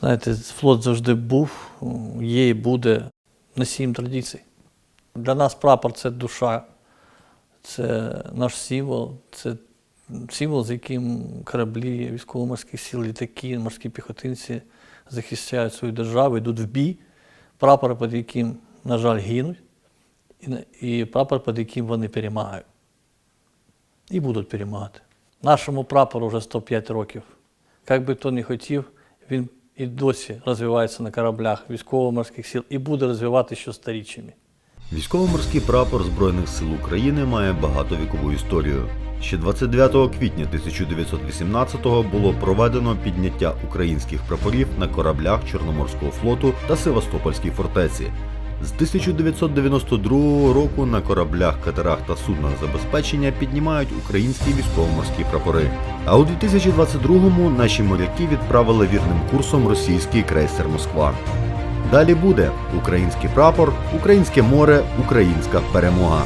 Знаєте, флот завжди був, є і буде носієм традицій. Для нас прапор це душа, це наш символ, це символ, з яким кораблі військово-морських сил, літаки, морські піхотинці захищають свою державу, йдуть в бій. Прапор, під яким, на жаль, гинуть, і прапор, під яким вони перемагають. І будуть перемагати. Нашому прапору вже 105 років. Як би хто не хотів, він і досі розвивається на кораблях військово-морських сил і буде розвиватися ще сторіччями. Військово-морський прапор Збройних сил України має багатовікову історію. Ще 29 квітня 1918-го було проведено підняття українських прапорів на кораблях Чорноморського флоту та Севастопольській фортеці. З 1992 року на кораблях, катерах та суднах забезпечення піднімають українські військово-морські прапори. А у 2022-му наші моряки відправили вірним курсом російський крейсер Москва. Далі буде український прапор, українське море, українська перемога.